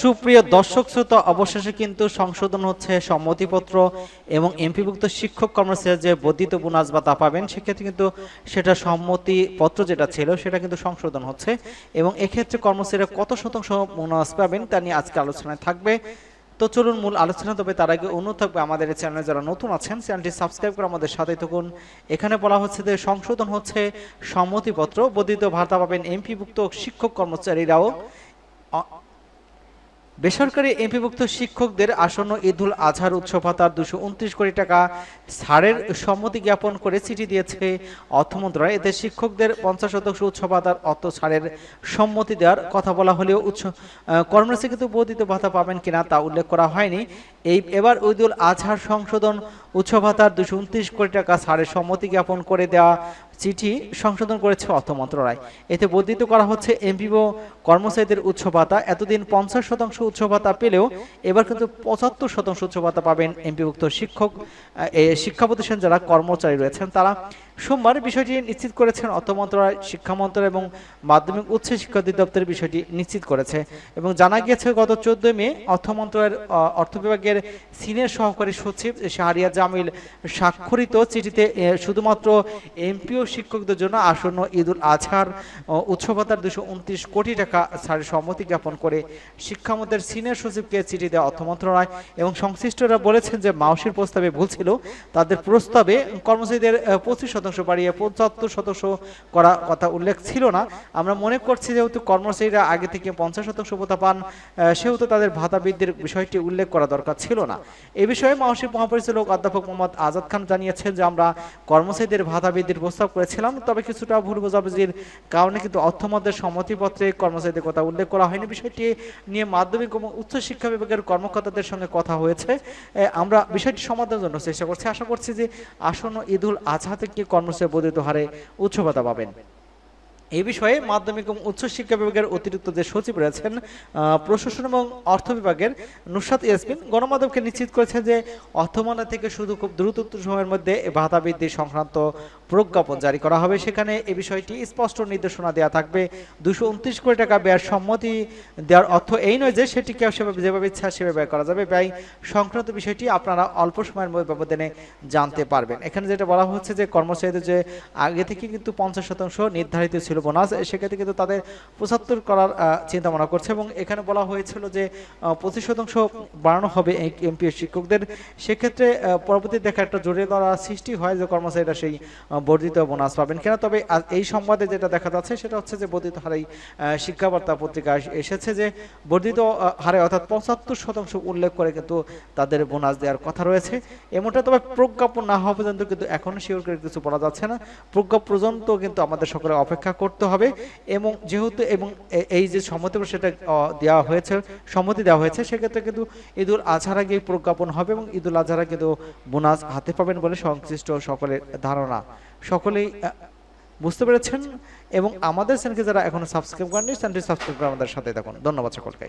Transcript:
সুপ্রিয় দর্শক শ্রোতা, অবশেষে কিন্তু সংশোধন হচ্ছে সম্মতিপত্র এবং এমপিভুক্ত শিক্ষক কর্মচারী যে বর্ধিত বোনাস বা তা পাবেন, সেক্ষেত্রে কিন্তু সেটা সম্মতিপত্র যেটা ছিল, সেটা কিন্তু সংশোধন হচ্ছে এবং এক্ষেত্রে কর্মচারীরা কত শতাংশ বোনাস পাবেন তা নিয়ে আজকে আলোচনায় থাকবে। তো চলুন মূল আলোচনা, তবে তার আগে অনুরোধ থাকবে আমাদের চ্যানেলে যারা নতুন আছেন, চ্যানেলটি সাবস্ক্রাইব করে আমাদের সাথে থাকুন। এখানে বলা হচ্ছে যে সংশোধন হচ্ছে সম্মতিপত্র, বর্ধিত ভাতা পাবেন এমপিভুক্ত শিক্ষক কর্মচারীরাও। বেসরকারি এমপিভুক্ত শিক্ষকদের আসন্ন ঈদুল আজহার উৎসব ভাতার দুশো উনত্রিশ কোটি টাকা ছাড়ের সম্মতি জ্ঞাপন করে চিঠি দিয়েছে অর্থ মন্ত্রণালয়। এতে শিক্ষকদের পঞ্চাশ শতাংশ উৎসব ভাতার অর্থ ছাড়ের সম্মতি দেওয়ার কথা বলা হলেও উৎস কিন্তু বর্ধিত ভাতা পাবেন কিনা তা উল্লেখ করা হয়নি। এই এবার ঈদুল আজহার সংশোধন উৎসব ভাতার দুশো উনত্রিশ কোটি টাকা ছাড়ের সম্মতি জ্ঞাপন করে দেওয়া চিঠি সংশোধন করেছে অর্থ মন্ত্রণালয়। এতে বর্ধিত করা হচ্ছে এমপিও কর্মচারীদের উৎস ভাতা এতদিন পঞ্চাশ শতাংশ উৎস ভাতা পেলেও এবার কিন্তু পঁচাত্তর শতাংশ উৎস ভাতা পাবেন এমপিভুক্ত শিক্ষক শিক্ষা প্রতিষ্ঠান যারা কর্মচারী রয়েছেন, তারা সোমবার বিষয়টি নিশ্চিত করেছেন অর্থ মন্ত্রণালয় শিক্ষা মন্ত্রণালয় এবং মাধ্যমিক উচ্চ শিক্ষা অধিদপ্তরের বিষয়টি নিশ্চিত করেছে এবং জানা গিয়েছে গত চোদ্দ মে অর্থ মন্ত্রণালয়ের অর্থ বিভাগের সিনিয়র সহকারী সচিব শাহরিয়া জামিল স্বাক্ষরিত চিঠিতে শুধুমাত্র এমপিও শিক্ষকদের জন্য আসন্ন ঈদুল আজহার আহ, উৎসব ভাতার দুশো উনত্রিশ কোটি টাকা ছাড়ের সম্মতি জ্ঞাপন করে শিক্ষামন্ত্রীর সিনিয়র সচিবকে চিঠি দেয় অর্থ মন্ত্রণালয় এবং সংশ্লিষ্টরা বলেছেন যে মাউসির প্রস্তাবে ভুল ছিল তাদের প্রস্তাবে কর্মচারীদের পঁচিশ শতাংশ বাড়িয়ে পঁচাত্তর শতাংশ করা কথা উল্লেখ ছিল না। আমরা মনে করছি যেহেতু কর্মচারীরা আগে থেকে পঞ্চাশ শতাংশ ভাতা পান সেহেতু তাদের ভাতা বৃদ্ধির বিষয়টি উল্লেখ করা দরকার ছিল না। এ বিষয়ে মাউসির মহাপরিচালক অধ্যাপক মোহাম্মদ আজাদ খান জানিয়েছেন যে আমরা কর্মচারীদের ভাতা বৃদ্ধির প্রস্তাব করেছিলাম, তবে কিছুটা ভুল বোঝাবুঝির কারণে কিন্তু অর্থমন্ত্রের সম্মতিপত্রে কর্মচারীদের কথা উল্লেখ করা হয়নি। বিষয়টি নিয়ে মাধ্যমিক এবং উচ্চ শিক্ষা বিভাগের কর্মকর্তাদের সঙ্গে কথা হয়েছে। আমরা বিষয়টি সমাধানের জন্য চেষ্টা করছি। আশা করছি যে আসন্ন ঈদুল আজহা থেকে কর্মচারী বর্ধিত হারে উচ্চ ভাতা পাবেন। এই বিষয়ে মাধ্যমিক এবং উচ্চ শিক্ষা বিভাগের অতিরিক্ত যে সচিব রয়েছেন প্রশাসন এবং অর্থ বিভাগের নুসরাত ইয়াসমিন, গণমাধ্যমকে নিশ্চিত করেছেন যে অর্থ মন্ত্রণালয় থেকে শুধু খুব দ্রুত সময়ের মধ্যে ভাতা বৃদ্ধি সংক্রান্ত প্রজ্ঞাপন জারি করা হবে। সেখানে এই বিষয়টি স্পষ্ট নির্দেশনা দেওয়া থাকবে। দুশো উনত্রিশ কোটি টাকা ব্যয়ের সম্মতি দেওয়ার অর্থ এই নয় যে সেটিকে সেভাবে যেভাবে ইচ্ছা সেভাবে ব্যয় করা যাবে। ব্যয় সংক্রান্ত বিষয়টি আপনারা অল্প সময়ের মধ্যে ব্যবধানে জানতে পারবেন। এখানে যেটা বলা হচ্ছে যে কর্মচারীদের যে আগে থেকে কিন্তু পঞ্চাশ শতাংশ নির্ধারিত ছিল বোনাস সেক্ষেত্রে কিন্তু তাদের পঁচাত্তর করার চিন্তা ভাবনা করছে এবং এখানে বলা হয়েছিল যে পঁচিশ শতাংশ বাড়ানো হবে এমপি শিক্ষকদের। সেক্ষেত্রে পরবর্তী দেখা একটা জড়িয়ে ধরা সৃষ্টি হয় যে কর্মচারীরা সেই বর্ধিত বোনাস পাবেন কেন। তবে এই সংবাদে যেটা দেখা যাচ্ছে সেটা হচ্ছে যে বর্ধিত হারেই শিক্ষাবার্তা পত্রিকায় এসেছে যে বর্ধিত হারে অর্থাৎ পঁচাত্তর শতাংশ উল্লেখ করে কিন্তু তাদের বোনাস দেওয়ার কথা রয়েছে। এমনটা তবে প্রজ্ঞাপন না হওয়া পর্যন্ত কিন্তু এখনও শিওর কিছু বলা যাচ্ছে না। প্রজ্ঞাপন পর্যন্ত কিন্তু আমাদের সকলে অপেক্ষা করতে হবে এবং যেহেতু এবং এই যে সম্মতি সেটা দেওয়া হয়েছে, সম্মতি দেওয়া হয়েছে, সেক্ষেত্রে কিন্তু ঈদুল আজহার আগে প্রজ্ঞাপন হবে এবং ঈদুল আজহারা কিন্তু বোনাস হাতে পাবেন বলে সংশ্লিষ্ট সকলের ধারণা। সকলেই বুঝতে পেরেছেন এবং আমাদের চ্যানেলকে যারা এখনও সাবস্ক্রাইব করেননি, চ্যানেলটি সাবস্ক্রাইব করে আমাদের সাথে থাকুন। ধন্যবাদ সকলকে